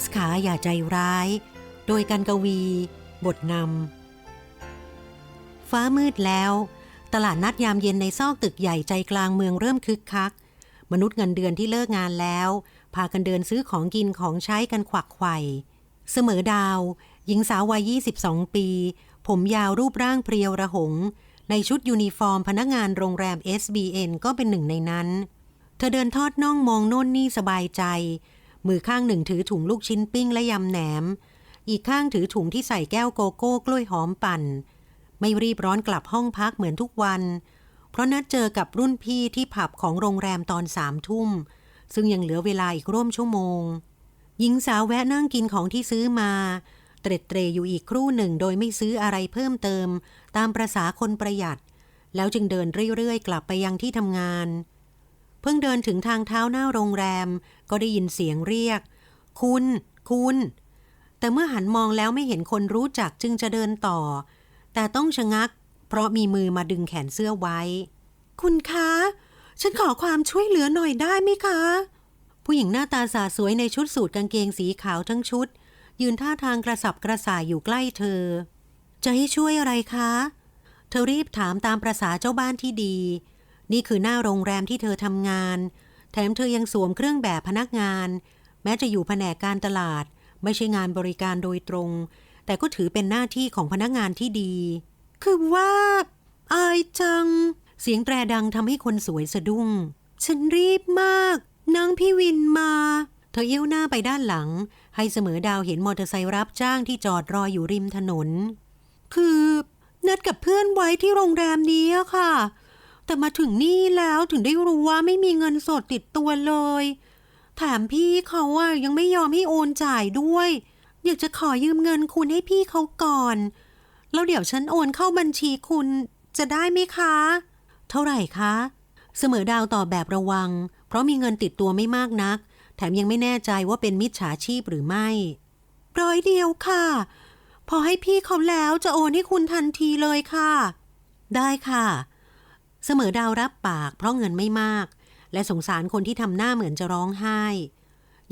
สขาอย่าใจร้าย โดยกันกวี บทนำ ฟ้ามืดแล้ว ตลาดนัดยามเย็นในซอกตึกใหญ่ใจกลางเมืองเริ่มคึกคัก มนุษย์เงินเดือนที่เลิกงานแล้ว พากันเดินซื้อของกินของใช้กันขวักไขว่เสมอดาว หญิงสาววัย 22 ปี ผมยาวรูปร่างเพรียวระหง ในชุดยูนิฟอร์มพนักงานโรงแรม SBN ก็เป็นหนึ่งในนั้น เธอเดินทอดน่องมองโน่นนี่สบายใจ มือข้างหนึ่งถือถุงลูกชิ้นปิ้งและยำแหนม อีกข้างถือถุงที่ใส่แก้วโกโก้กล้วยหอมปั่น ไม่รีบร้อนกลับห้องพักเหมือนทุกวัน เพราะนัดเจอกับรุ่นพี่ที่ผับของโรงแรมตอนสามทุ่ม ซึ่งยังเหลือเวลาอีกร่วมชั่วโมง หญิงสาวแวะนั่งกินของที่ซื้อมาเตร็ดเตรอยู่อีกครู่หนึ่งโดยไม่ซื้ออะไรเพิ่มเติม ตามประษาคนประหยัด แล้วจึงเดินเรื่อยๆ กลับไปยังที่ทำงาน เพิ่งเดินถึงทางเท้าหน้าโรงแรม ก็ได้ยินเสียงเรียก คุณ คุณ แต่เมื่อหันมองแล้วไม่เห็นคนรู้จักจึงจะเดินต่อ แต่ต้องชะงัก เพราะมีมือมาดึงแขนเสื้อไว้ คุณคะ ฉันขอความช่วยเหลือหน่อยได้ไหมคะ ผู้หญิงหน้าตาสาสวยในชุดสูทกางเกงสีขาวทั้งชุด ยืนท่าทางกระสับกระส่ายอยู่ใกล้เธอ จะให้ช่วยอะไรคะ เธอรีบถามตามประษาเจ้าบ้านที่ดี นี่คือหน้าโรงแรมที่เธอทำงาน แถมเธอยังสวมเครื่องแบบพนักงาน แม้จะอยู่แผนกการตลาด ไม่ใช่งานบริการโดยตรง แต่ก็ถือเป็นหน้าที่ของพนักงานที่ดี คือว่า อายจัง เสียงแตรดังทำให้คนสวยสะดุ้ง ฉันรีบมากนั่งพี่วินมา เธอเอี้ยวหน้าไปด้านหลัง ให้เสมอดาวเห็นมอเตอร์ไซค์รับจ้างที่จอดรออยู่ริมถนน คือ นัดกับเพื่อนไว้ที่โรงแรมนี้ค่ะ แต่มาถึงนี่แล้วถึงได้รู้ว่าไม่มีเงินสดติดตัวเลย แถมพี่เขาอะยังไม่ยอมให้โอนจ่ายด้วย อยากจะขอยืมเงินคุณให้พี่เขาก่อน แล้วเดี๋ยวฉันโอนเข้าบัญชีคุณจะได้ไหมคะ เท่าไหร่คะ เสมอดาวตอบแบบระวัง เพราะมีเงินติดตัวไม่มากนัก แถมยังไม่แน่ใจว่าเป็นมิจฉาชีพหรือไม่ร้อยเดียวค่ะ พอให้พี่เขาแล้วจะโอนให้คุณทันทีเลยค่ะ ได้ค่ะ เสมอดาวรับปากเพราะเงินไม่มาก และสงสารคนที่ทำหน้าเหมือนจะร้องไห้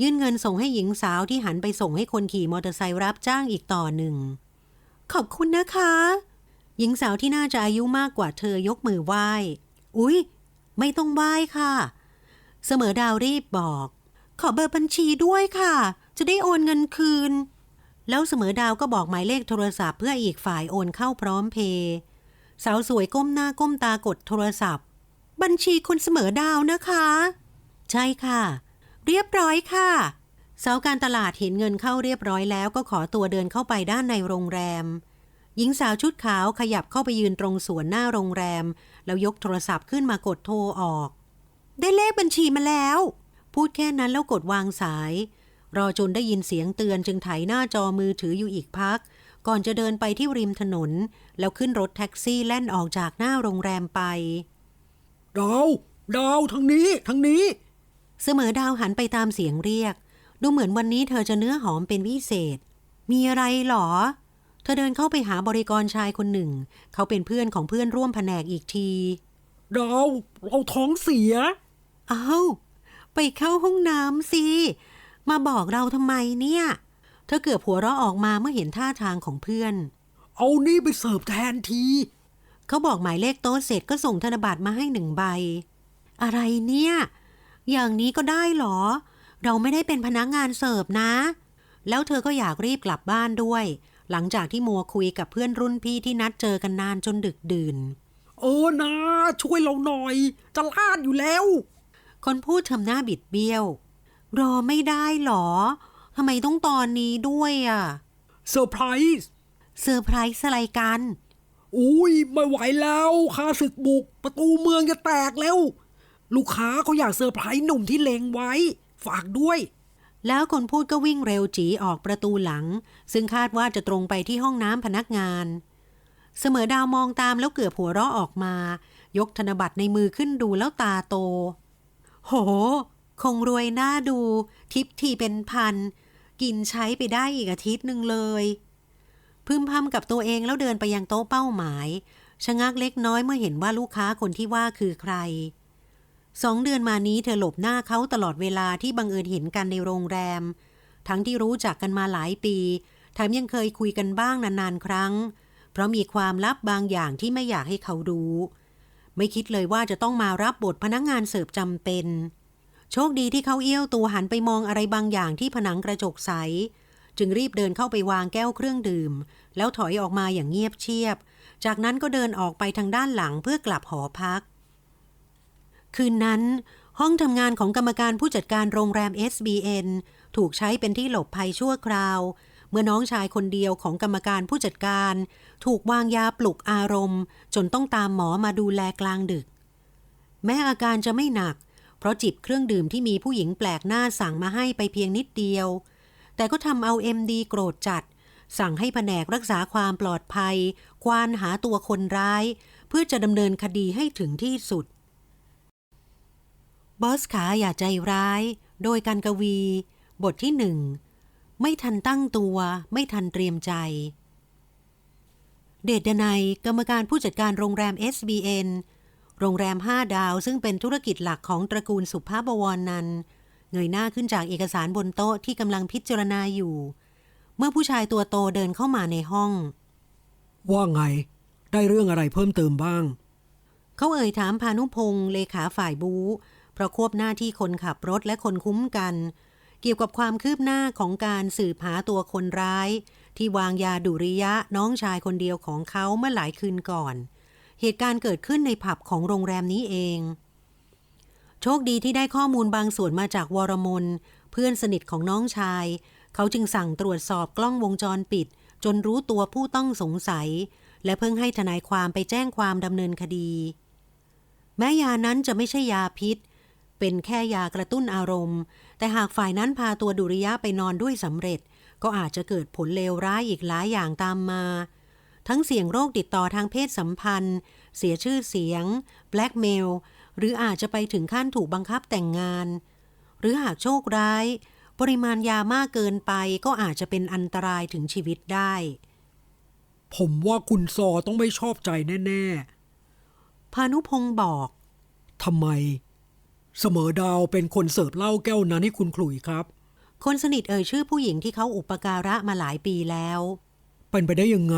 ยื่นเงินส่งให้หญิงสาวที่หันไปส่งให้คนขี่มอเตอร์ไซค์รับจ้างอีกต่อหนึ่ง ขอบคุณนะคะ หญิงสาวที่น่าจะอายุมากกว่าเธอยกมือไหว้ อุ๊ย ไม่ต้องไหว้ค่ะ เสมอดาวรีบบอก ขอเบอร์บัญชีด้วยค่ะ จะได้โอนเงินคืน แล้วเสมอดาวก็บอกหมายเลขโทรศัพท์เพื่ออีกฝ่ายโอนเข้าพร้อมเพย์ สาวสวยก้มหน้าก้มตากดโทรศัพท์ บัญชีคุณเสมอดาวนะคะ ใช่ค่ะ เรียบร้อยค่ะ สาวการตลาดเห็นเงินเข้าเรียบร้อยแล้วก็ขอตัวเดินเข้าไปด้านในโรงแรม หญิงสาวชุดขาวขยับเข้าไปยืนตรงสวนหน้าโรงแรม แล้วยกโทรศัพท์ขึ้นมากดโทรออก ได้เลขบัญชีมาแล้ว พูดแค่นั้นแล้วกดวางสาย รอจนได้ยินเสียงเตือนจึงไถหน้าจอมือถืออยู่อีกพัก ก่อนจะเดินไปที่ริมถนน แล้วขึ้นรถแท็กซี่แล่นออกจากหน้าโรงแรมไป ดาว ดาวทางนี้ทางนี้ เสมอดาวหันไปตามเสียงเรียก ดูเหมือนวันนี้เธอจะเนื้อหอมเป็นพิเศษ มีอะไรหรอ เธอเดินเข้าไปหาบริกรชายคนหนึ่ง เขาเป็นเพื่อนของเพื่อนร่วมแผนกอีกที ดาวเราท้องเสีย เอา้า ไปเข้าห้องน้ำสิ มาบอกเราทำไมเนี่ยเธอเกือบหัวเราะออกมาเมื่อเห็นท่าทางของเพื่อน เอานี่ไปเสิร์ฟแทนที เขาบอกหมายเลขโต๊ะเสร็จก็ส่งธนบัตรมาให้หนึ่งใบ อะไรเนี่ย อย่างนี้ก็ได้เหรอ เราไม่ได้เป็นพนักงานเสิร์ฟนะ แล้วเธอก็อยากรีบกลับบ้านด้วย หลังจากที่มัวคุยกับเพื่อนรุ่นพี่ที่นัดเจอกันนานจนดึกดื่น เออนะ ช่วยเราหน่อย จะลาดอยู่แล้ว คนพูดทำหน้าบิดเบี้ยว รอไม่ได้เหรอ ทำไมต้องตอนนี้ด้วยอะเซอร์ไพรส์เซอร์ไพรส์อะไรกัน อุ้ยไม่ไหวแล้วข้าศึกบุก ประตูเมืองจะแตกแล้ว ลูกค้าเขาอยากเซอร์ไพรส์หนุ่มที่เลงไว้ ฝากด้วย แล้วคนพูดก็วิ่งเร็วจีออกประตูหลัง ซึ่งคาดว่าจะตรงไปที่ห้องน้ำพนักงาน เสมอดาวมองตามแล้วเกือบหัวเราะออกมา ยกธนบัตรในมือขึ้นดูแล้วตาโต โห คงรวยหน้าดู ทิปทีเป็นพัน กินใช้ไปได้อีกอาทิตย์หนึ่งเลย พึมพำกับตัวเองแล้วเดินไปยังโต๊ะเป้าหมาย ชะงักเล็กน้อยเมื่อเห็นว่าลูกค้าคนที่ว่าคือใครสองเดือนมานี้เธอหลบหน้าเขาตลอดเวลาที่บังเอิญเห็นกันในโรงแรม ทั้งที่รู้จักกันมาหลายปีแถมยังเคยคุยกันบ้างนานๆ ครั้ง เพราะมีความลับบางอย่างที่ไม่อยากให้เขารู้ ไม่คิดเลยว่าจะต้องมารับบทพนักงงานเสิร์ฟจำเป็น โชคดีที่เขาเอี้ยวตัวหันไปมองอะไรบางอย่างที่ผนังกระจกใส จึงรีบเดินเข้าไปวางแก้วเครื่องดื่ม แล้วถอยออกมาอย่างเงียบเชียบ จากนั้นก็เดินออกไปทางด้านหลังเพื่อกลับหอพัก คืนนั้น ห้องทำงานของกรรมการผู้จัดการโรงแรม SBN ถูกใช้เป็นที่หลบภัยชั่วคราว เมื่อน้องชายคนเดียวของกรรมการผู้จัดการ ถูกวางยาปลุกอารมณ์ จนต้องตามหมอมาดูแลกลางดึก แม้อาการจะไม่หนัก เพราะจิบเครื่องดื่มที่มีผู้หญิงแปลกหน้าสั่งมาให้ไปเพียงนิดเดียว แต่ก็ทำเอาเอ็มดีโกรธจัด สั่งให้แผนกรักษาความปลอดภัย ควานหาตัวคนร้าย เพื่อจะดำเนินคดีให้ถึงที่สุด บอสขาอย่าใจร้าย โดยการกวี บทที่หนึ่งไม่ทันตั้งตัว ไม่ทันเตรียมใจ เดชดนัยกรรมการผู้จัดการโรงแรม SBN โรงแรม 5 ดาวซึ่งเป็นธุรกิจหลักของตระกูลสุภาพบวรนันท์เงยหน้าขึ้นจากเอกสารบนโต๊ะที่กำลังพิจารณาอยู่ เมื่อผู้ชายตัวโตเดินเข้ามาในห้อง ว่าไง ได้เรื่องอะไรเพิ่มเติมบ้าง เขาเอ่ยถามพานุพงศ์เลขาฝ่ายบูเพราะควบหน้าที่คนขับรถและคนคุ้มกัน เกี่ยวกับความคืบหน้าของการสืบหาตัวคนร้าย ที่วางยาดุริยะน้องชายคนเดียวของเขาเมื่อหลายคืนก่อนเเหตุการณ์เกิดขึ้นในผับของโรงแรมนี้เอง โชคดีที่ได้ข้อมูลบางส่วนมาจากวรมนเพื่อนสนิทของน้องชาย เขาจึงสั่งตรวจสอบกล้องวงจรปิด จนรู้ตัวผู้ต้องสงสัย และเพิ่งให้ทนายความไปแจ้งความดำเนินคดี แม้ยานั้นจะไม่ใช่ยาพิษ เป็นแค่ยากระตุ้นอารมณ์ แต่หากฝ่ายนั้นพาตัวดุริยะไปนอนด้วยสำเร็จ ก็อาจจะเกิดผลเลวร้ายอีกหลายอย่างตามมา ทั้งเสี่ยงโรคติดต่อทางเพศสัมพันธ์ เสียชื่อเสียง แบล็กเมล หรืออาจจะไปถึงขั้นถูกบังคับแต่งงาน หรือหากโชคร้าย ปริมาณยามากเกินไปก็อาจจะเป็นอันตรายถึงชีวิตได้ ผมว่าคุณซอต้องไม่ชอบใจแน่พานุพงศ์บอกๆทำไม เสมอดาวเป็นคนเสิร์ฟเหล้าแก้วนั้นให้คุณขลุ่ยครับ คนสนิทเอ่ยชื่อผู้หญิงที่เขาอุปการะมาหลายปีแล้ว เป็นไปได้ยังไง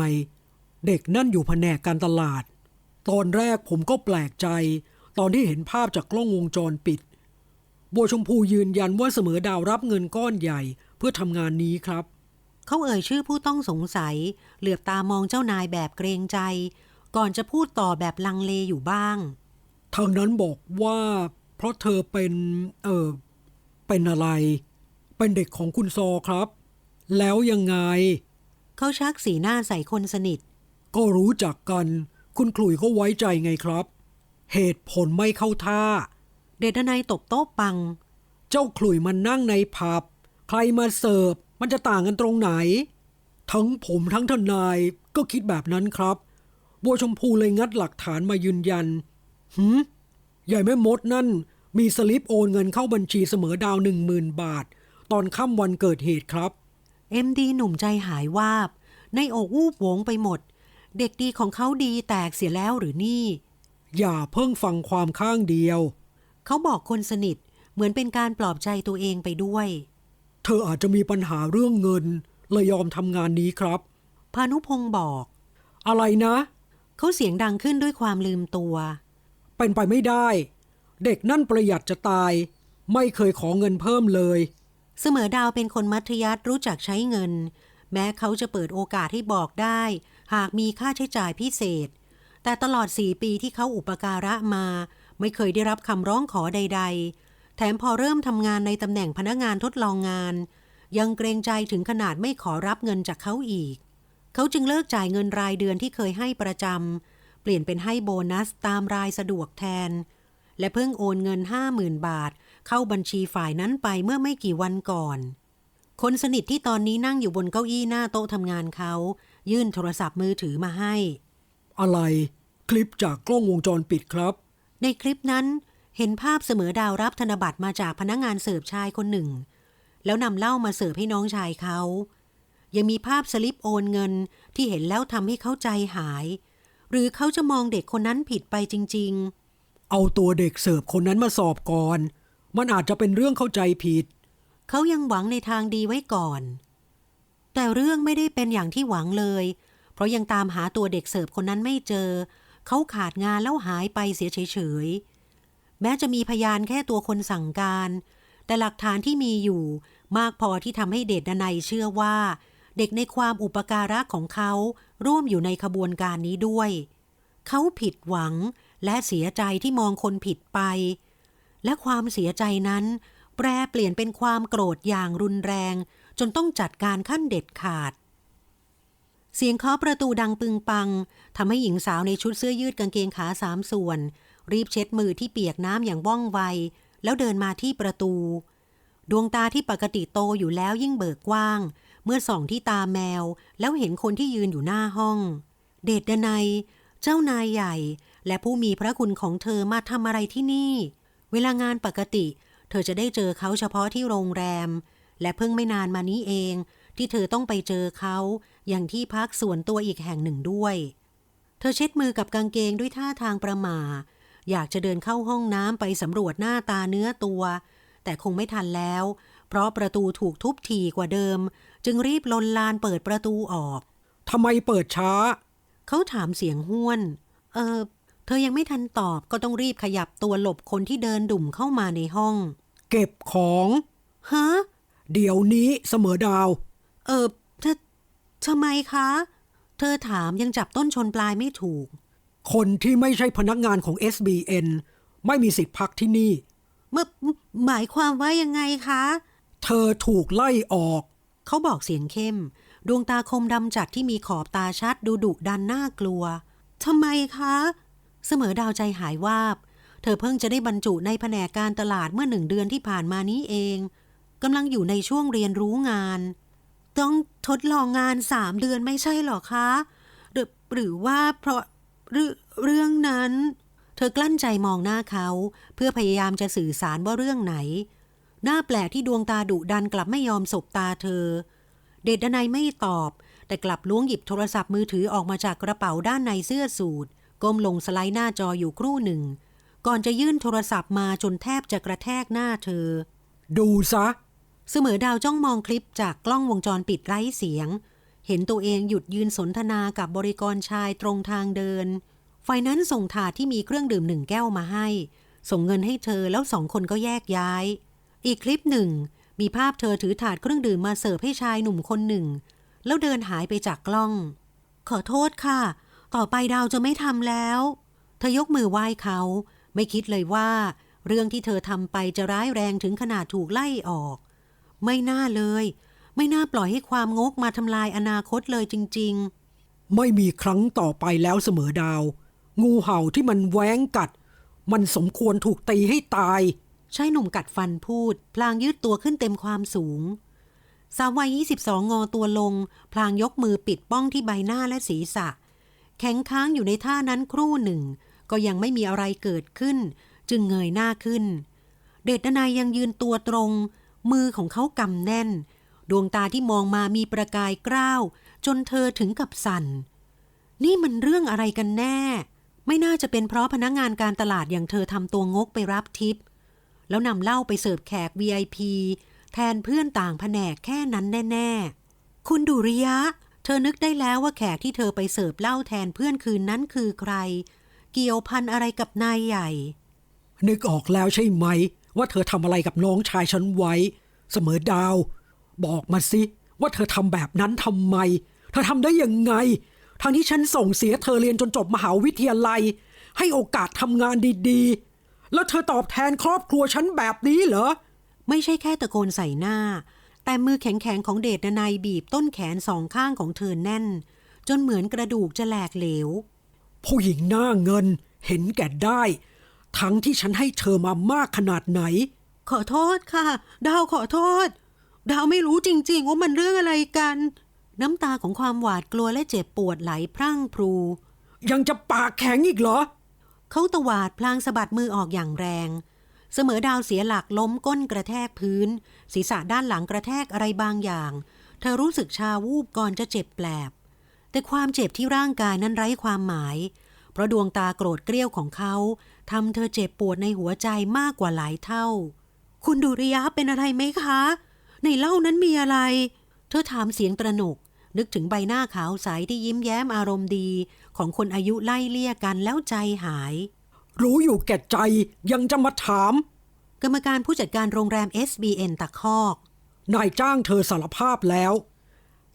เด็กนั่นอยู่แผนกการตลาด ตอนแรกผมก็แปลกใจ ตอนที่เห็นภาพจากกล้องวงจรปิด บัวชมพูยืนยันว่าเสมอดาวรับเงินก้อนใหญ่เพื่อทำงานนี้ครับ เขาเอ่ยชื่อผู้ต้องสงสัย เหลือบตามองเจ้านายแบบเกรงใจ ก่อนจะพูดต่อแบบลังเลอยู่บ้าง ทางนั้นบอกว่า เพราะเธอเป็น เออเป็นอะไร เป็นเด็กของคุณซอครับ แล้วยังไง เขาชักสีหน้าใส่คนสนิท ก็รู้จักกัน คุณขลุ่ยก็ไว้ใจไงครับ เหตุผลไม่เข้าท่า เดชนายตบโต๊ะปัง เจ้าขลุ่ยมันนั่งในผับ ใครมาเสิร์ฟมันจะต่างกันตรงไหน ทั้งผมทั้งทนายก็คิดแบบนั้นครับบัวชมพูเลยงัดหลักฐานมายืนยันหืมใหญ่แม่มดนั่น มีสลิปโอนเงินเข้าบัญชีเสมอดาวหนึ่งหมื่นบาท ตอนค่ำวันเกิดเหตุครับ เอ็มดีหนุ่มใจหายวาบ ในอกวูบโหวงไปหมด เด็กดีของเขาดีแตกเสียแล้วหรือนี่ อย่าเพิ่งฟังความข้างเดียว เขาบอกคนสนิทเหมือนเป็นการปลอบใจตัวเองไปด้วย เธออาจจะมีปัญหาเรื่องเงินเลยยอมทำงานนี้ครับ พานุพงศ์บอก อะไรนะ เขาเสียงดังขึ้นด้วยความลืมตัว เป็นไปไม่ได้ เด็กนั่นประหยัดจะตาย ไม่เคยขอเงินเพิ่มเลย เสมอดาวเป็นคนมัธยัสถ์รู้จักใช้เงิน แม้เขาจะเปิดโอกาสให้บอกได้ หากมีค่าใช้จ่ายพิเศษ แต่ตลอดสี่ปีที่เขาอุปการะมา ไม่เคยได้รับคำร้องขอใด ๆ แถมพอเริ่มทำงานในตำแหน่งพนักงานทดลองงาน ยังเกรงใจถึงขนาดไม่ขอรับเงินจากเขาอีก เขาจึงเลิกจ่ายเงินรายเดือนที่เคยให้ประจำเปลี่ยนเป็นให้โบนัสตามรายสะดวกแทน และเพิ่งโอนเงินห้าหมื่นบาท เข้าบัญชีฝ่ายนั้นไปเมื่อไม่กี่วันก่อนคนสนิทที่ตอนนี้นั่งอยู่บนเก้าอี้หน้าโต๊ะทำงานเขา ยื่นโทรศัพท์มือถือมาให้ อะไร คลิปจากกล้องวงจรปิดครับ ในคลิปนั้นเห็นภาพเสมอดาวรับธนบัตรมาจากพนักงานเสิร์ฟชายคนหนึ่ง แล้วนำเหล้ามาเสิร์ฟให้น้องชายเขา ยังมีภาพสลิปโอนเงินที่เห็นแล้วทำให้เขาใจหาย หรือเขาจะมองเด็กคนนั้นผิดไปจริง ๆ เอาตัวเด็กเสิร์ฟคนนั้นมาสอบก่อน มันอาจจะเป็นเรื่องเข้าใจผิด เขายังหวังในทางดีไว้ก่อน แต่เรื่องไม่ได้เป็นอย่างที่หวังเลย เพราะยังตามหาตัวเด็กเสิร์ฟคนนั้นไม่เจอ เขาขาดงานแล้วหายไปเสียเฉยๆ แม้จะมีพยานแค่ตัวคนสั่งการ แต่หลักฐานที่มีอยู่มากพอที่ทำให้เดชดนัยเชื่อว่า เด็กในความอุปการะของเขาร่วมอยู่ในขบวนการนี้ด้วย เขาผิดหวังและเสียใจที่มองคนผิดไป และความเสียใจนั้น แปรเปลี่ยนเป็นความโกรธอย่างรุนแรง จนต้องจัดการขั้นเด็ดขาด เสียงเคาะประตูดังปึงปังทำให้หญิงสาวในชุดเสื้อยืดกางเกงขาสามส่วน รีบเช็ดมือที่เปียกน้ำอย่างว่องไว แล้วเดินมาที่ประตู ดวงตาที่ปกติโตอยู่แล้วยิ่งเบิกกว้าง เมื่อส่องที่ตาแมว แล้วเห็นคนที่ยืนอยู่หน้าห้อง เดชดนัย เจ้านายใหญ่ และผู้มีพระคุณของเธอมาทำอะไรที่นี่ เวลางานปกติ เธอจะได้เจอเขาเฉพาะที่โรงแรม และเพิ่งไม่นานมานี้เอง ที่เธอต้องไปเจอเขาอย่างที่พักส่วนตัวอีกแห่งหนึ่งด้วย เธอเช็ดมือกับกางเกงด้วยท่าทางประหม่า อยากจะเดินเข้าห้องน้ำไปสำรวจหน้าตาเนื้อตัว แต่คงไม่ทันแล้ว เพราะประตูถูกทุบถี่กว่าเดิม จึงรีบลนลานเปิดประตูออกทำไมเปิดช้า เขาถามเสียงห้วน เออเธอยังไม่ทันตอบก็ต้องรีบขยับตัวหลบคนที่เดินดุ่มเข้ามาในห้อง เก็บของ ฮะ เดี๋ยวนี้เสมอดาว เออเธอทำไมคะ เธอถามยังจับต้นชนปลายไม่ถูก คนที่ไม่ใช่พนักงานของ SBN ไม่มีสิทธิ์พักที่นี่เมื่อหมายความว่ายังไงคะ เธอถูกไล่ออก เขาบอกเสียงเข้ม ดวงตาคมดำจัดที่มีขอบตาชัดดูดุดันน่ากลัวทำไมคะ เสมอดาวใจหายวาบ เธอเพิ่งจะได้บรรจุในแผนกการตลาดเมื่อหนึ่งเดือนที่ผ่านมานี้เอง กำลังอยู่ในช่วงเรียนรู้งาน ต้องทดลองงานสามเดือนไม่ใช่หรอคะ หรือหรือว่าเพราะเรื่องเรื่องนั้น เธอกลั้นใจมองหน้าเขา เพื่อพยายามจะสื่อสารว่าเรื่องไหน หน้าแปลกที่ดวงตาดุดันกลับไม่ยอมสบตาเธอ เดดนัยไม่ตอบ แต่กลับล้วงหยิบโทรศัพท์มือถือออกมาจากกระเป๋าด้านในเสื้อสูทก้มลงสไลด์หน้าจออยู่ครู่หนึ่ง ก่อนจะยื่นโทรศัพท์มาจนแทบจะกระแทกหน้าเธอ ดูซะ เสมอดาวจ้องมองคลิปจากกล้องวงจรปิดไร้เสียง เห็นตัวเองหยุดยืนสนทนากับบริกรชายตรงทางเดิน ฝ่ายนั้นส่งถาดที่มีเครื่องดื่มหนึ่งแก้วมาให้ ส่งเงินให้เธอแล้วสองคนก็แยกย้าย อีกคลิปหนึ่ง มีภาพเธอถือถาดเครื่องดื่มมาเสิร์ฟให้ชายหนุ่มคนหนึ่ง แล้วเดินหายไปจากกล้อง ขอโทษค่ะ ต่อไปดาวจะไม่ทำแล้ว เธอยกมือไหว้เขา ไม่คิดเลยว่า เรื่องที่เธอทำไปจะร้ายแรงถึงขนาดถูกไล่ออก ไม่น่าเลย ไม่น่าปล่อยให้ความงกมาทำลายอนาคตเลยจริงไม่มีครั้งต่อไปแล้วเสมอดาว งูเห่าที่มันแหว้งกัด มันสมควรถูกตีให้ตายๆชายหนุ่มกัดฟันพูด พลางยืดตัวขึ้นเต็มความสูง สาววัย 22 งอตัวลง พลางยกมือปิดป้องที่ใบหน้าและศีรษะ แข็งค้างอยู่ในท่านั้นครู่หนึ่ง ก็ยังไม่มีอะไรเกิดขึ้น จึงเงยหน้าขึ้น เดชดนายยังยืนตัวตรง มือของเขากำแน่น ดวงตาที่มองมามีประกายกล้าว จนเธอถึงกับสั่น นี่มันเรื่องอะไรกันแน่ ไม่น่าจะเป็นเพราะพนักงงานการตลาดอย่างเธอทำตัวงกไปรับทิป แล้วนำเหล้าไปเสิร์ฟแขก VIP แทนเพื่อนต่างแผนกแค่นั้นแน่ ๆ คุณดุริยะ เธอนึกได้แล้วว่าแขกที่เธอไปเสิร์ฟเหล้าแทนเพื่อนคืนนั้นคือใคร เกี่ยวพันอะไรกับนายใหญ่ นึกออกแล้วใช่ไหม ว่าเธอทำอะไรกับน้องชายฉันไว้ เสมอดาว บอกมาสิ ว่าเธอทำแบบนั้นทำไม เธอทำได้ยังไงทั้งที่ฉันส่งเสียเธอเรียนจนจบมหาวิทยาลัย ให้โอกาสทำงานดีๆ แล้วเธอตอบแทนครอบครัวฉันแบบนี้เหรอ ไม่ใช่แค่ตะโกนใส่หน้า แต่มือแข็งๆของเดชนายบีบต้นแขนสองข้างของเธอแน่น จนเหมือนกระดูกจะแหลกเหลว ผู้หญิงหน้าเงินเห็นแก่ได้ ทั้งที่ฉันให้เธอมามากขนาดไหน ขอโทษค่ะ ดาวขอโทษ ดาวไม่รู้จริงๆว่ามันเรื่องอะไรกัน น้ำตาของความหวาดกลัวและเจ็บปวดไหลพรั่งพรู ยังจะปากแข็งอีกเหรอ เขาตวาดพลางสะบัดมือออกอย่างแรง เสมอดาวเสียหลักล้มก้นกระแทกพื้น ศีรษะด้านหลังกระแทกอะไรบางอย่าง เธอรู้สึกชาวูบก่อนจะเจ็บแปลบ แต่ความเจ็บที่ร่างกายนั้นไร้ความหมาย เพราะดวงตาโกรธเกรี้ยวของเขา ทำเธอเจ็บปวดในหัวใจมากกว่าหลายเท่า คุณดุริยะเป็นอะไรไหมคะ ในเหล้านั้นมีอะไร เธอถามเสียงตระหนก นึกถึงใบหน้าขาวใสที่ยิ้มแย้มอารมณ์ดี ของคนอายุไล่เลี่ยกันแล้วใจหาย รู้อยู่แก่ใจยังจะมาถาม กรรมการผู้จัดการโรงแรม SBN ตะคอก นายจ้างเธอสารภาพแล้ว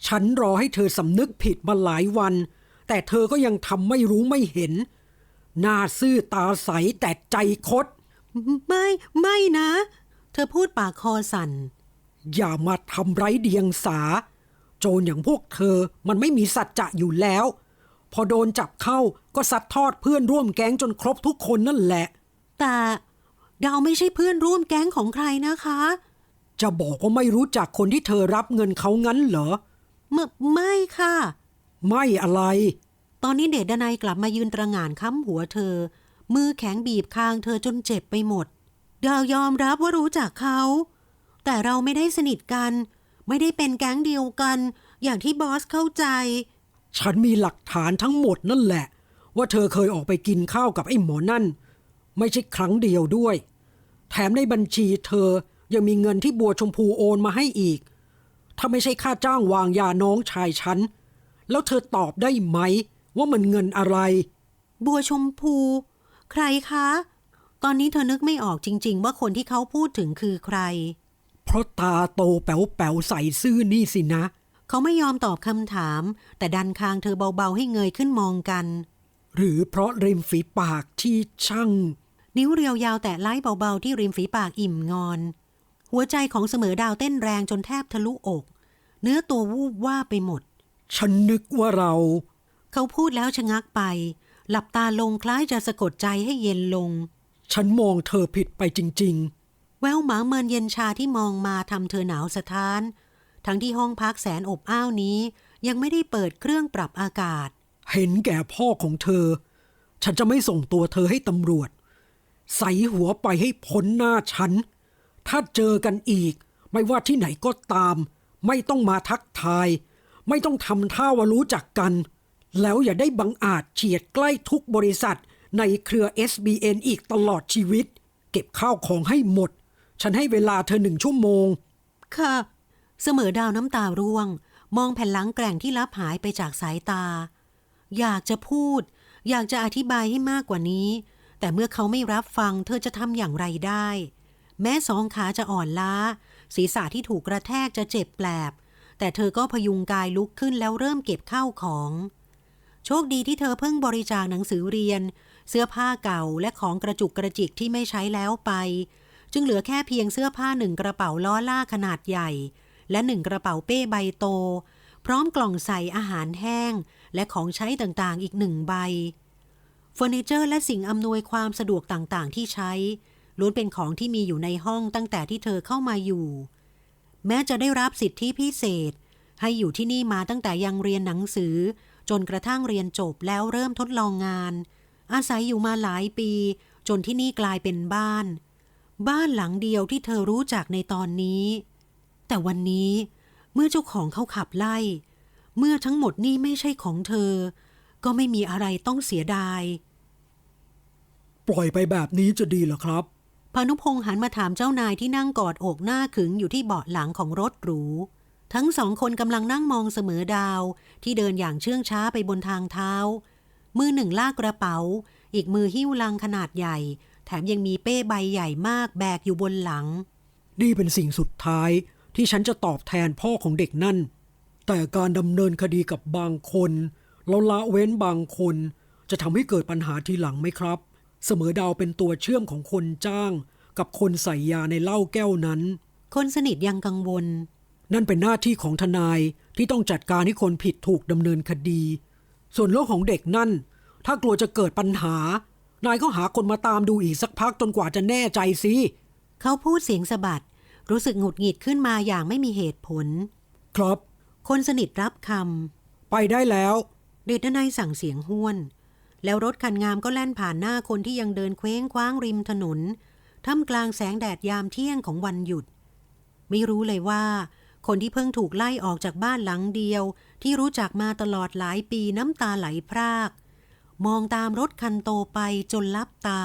ฉันรอให้เธอสำนึกผิดมาหลายวัน แต่เธอก็ยังทำไม่รู้ไม่เห็น หน้าซื่อตาใสแต่ใจคด ไม่ไม่นะ เธอพูดปากคอสั่น อย่ามาทำไร้เดียงสา โจรอย่างพวกเธอมันไม่มีสัจจะอยู่แล้ว พอโดนจับเข้าก็ซัดทอดเพื่อนร่วมแก๊งจนครบทุกคนนั่นแหละ แต่เราไม่ใช่เพื่อนร่วมแก๊งของใครนะคะ จะบอกว่าไม่รู้จักคนที่เธอรับเงินเขางั้นเหรอ ไมไม่ค่ะ ไม่อะไร ตอนนี้เดชดนัยกลับมายืนตระหง่านค้ำหัวเธอ มือแข็งบีบคางเธอจนเจ็บไปหมดเรายอมรับว่ารู้จักเขา แต่เราไม่ได้สนิทกัน ไม่ได้เป็นแก๊งเดียวกัน อย่างที่บอสเข้าใจ ฉันมีหลักฐานทั้งหมดนั่นแหละ ว่าเธอเคยออกไปกินข้าวกับไอ้หมอนั่น ไม่ใช่ครั้งเดียวด้วย แถมในบัญชีเธอยังมีเงินที่บัวชมพูโอนมาให้อีก ถ้าไม่ใช่ค่าจ้างวางยาน้องชายฉัน แล้วเธอตอบได้ไหม ว่ามันเงินอะไร บัวชมพู ใครคะ ตอนนี้เธอนึกไม่ออกจริง ๆ ว่าคนที่เขาพูดถึงคือใคร เพราะตาโตแป๋วแป๋วๆใส่ซื่อนี่สินะ เขาไม่ยอมตอบคำถาม แต่ดันคางเธอเบาๆให้เงยขึ้นมองกัน หรือเพราะริมฝีปากที่ช่าง นิ้วเรียวยาวแตะไล่เบาๆที่ริมฝีปากอิ่มงอน หัวใจของเสมอดาวเต้นแรงจนแทบทะลุอก เนื้อตัววูบว่าบไปหมดฉันนึกว่าเรา เขาพูดแล้วชะงักไป หลับตาลงคล้ายจะสะกดใจให้เย็นลง ฉันมองเธอผิดไปจริง ๆ แววหมาเมินเย็นชาที่มองมาทำเธอหนาวสะท้าน ทั้งที่ห้องพักแสนอบอ้าวนี้ ยังไม่ได้เปิดเครื่องปรับอากาศ เห็นแก่พ่อของเธอ ฉันจะไม่ส่งตัวเธอให้ตำรวจ ใส่หัวไปให้พ้นหน้าฉัน ถ้าเจอกันอีก ไม่ว่าที่ไหนก็ตาม ไม่ต้องมาทักทาย ไม่ต้องทำท่าว่ารู้จักกัน แล้วอย่าได้บังอาจเฉียดใกล้ทุกบริษัทในเครือ SBN อีกตลอดชีวิต เก็บข้าวของให้หมด ฉันให้เวลาเธอหนึ่งชั่วโมง ค่ะ เสมอดาวน้ำตาร่วง มองแผ่นหลังแกร่งที่ลับหายไปจากสายตา อยากจะพูด อยากจะอธิบายให้มากกว่านี้ แต่เมื่อเขาไม่รับฟัง เธอจะทำอย่างไรได้ แม้สองขาจะอ่อนล้า ศีรษะที่ถูกกระแทกจะเจ็บแปลบ แต่เธอก็พยุงกายลุกขึ้นแล้วเริ่มเก็บข้าวของ โชคดีที่เธอเพิ่งบริจาคหนังสือเรียน เสื้อผ้าเก่าและของกระจุกกระจิกที่ไม่ใช้แล้วไป จึงเหลือแค่เพียงเสื้อผ้าหนึ่งกระเป๋าล้อล่าขนาดใหญ่ และหนึ่งกระเป๋าเป้ใบโต พร้อมกล่องใส่อาหารแห้ง และของใช้ต่างๆอีกหนึ่งใบเฟอร์นิเจอร์และสิ่งอำนวยความสะดวกต่างๆ ที่ใช้ล้วนเป็นของที่มีอยู่ในห้องตั้งแต่ที่เธอเข้ามาอยู่ แม้จะได้รับสิทธิพิเศษ ให้อยู่ที่นี่มาตั้งแต่ยังเรียนหนังสือ จนกระทั่งเรียนจบแล้วเริ่มทดลองงาน อาศัยอยู่มาหลายปี จนที่นี่กลายเป็นบ้าน บ้านหลังเดียวที่เธอรู้จักในตอนนี้ แต่วันนี้เมื่อเจ้าของเขาขับไล่ เมื่อทั้งหมดนี่ไม่ใช่ของเธอ ก็ไม่มีอะไรต้องเสียดาย ปล่อยไปแบบนี้จะดีเหรอครับพานุพงษ์หันมาถามเจ้านายที่นั่งกอดอกหน้าขึงอยู่ที่เบาะหลังของรถหรู ทั้งสองคนกำลังนั่งมองเสมอดาว ที่เดินอย่างเชื่องช้าไปบนทางเท้า มือหนึ่งลากกระเป๋า อีกมือหิ้วลังขนาดใหญ่ แถมยังมีเป้ใบใหญ่มากแบกอยู่บนหลัง นี่เป็นสิ่งสุดท้ายที่ฉันจะตอบแทนพ่อของเด็กนั่น แต่การดำเนินคดีกับบางคนแล้วละเว้นบางคน จะทำให้เกิดปัญหาทีหลังไหมครับ เสมอดาวเป็นตัวเชื่อมของคนจ้าง กับคนใส่ยาในเหล้าแก้วนั้น คนสนิทยังกังวล นั่นเป็นหน้าที่ของทนายที่ต้องจัดการให้คนผิดถูกดำเนินคดี ส่วนเรื่องของเด็กนั่น ถ้ากลัวจะเกิดปัญหา นายก็หาคนมาตามดูอีกสักพักจนกว่าจะแน่ใจสิเขาพูดเสียงสะบัด รู้สึกหงุดหงิดขึ้นมาอย่างไม่มีเหตุผล ครับ คนสนิทรับคไปได้แล้วำเดชนายสั่งเสียงห้วน แล้วรถคันงามก็แล่นผ่านหน้าคนที่ยังเดินเคว้งคว้างริมถนนท่ามกลางแสงแดดยามเที่ยงของวันหยุด ไม่รู้เลยว่า คนที่เพิ่งถูกไล่ออกจากบ้านหลังเดียว ที่รู้จักมาตลอดหลายปีน้ำตาไหลพราก มองตามรถคันโตไปจนลับตา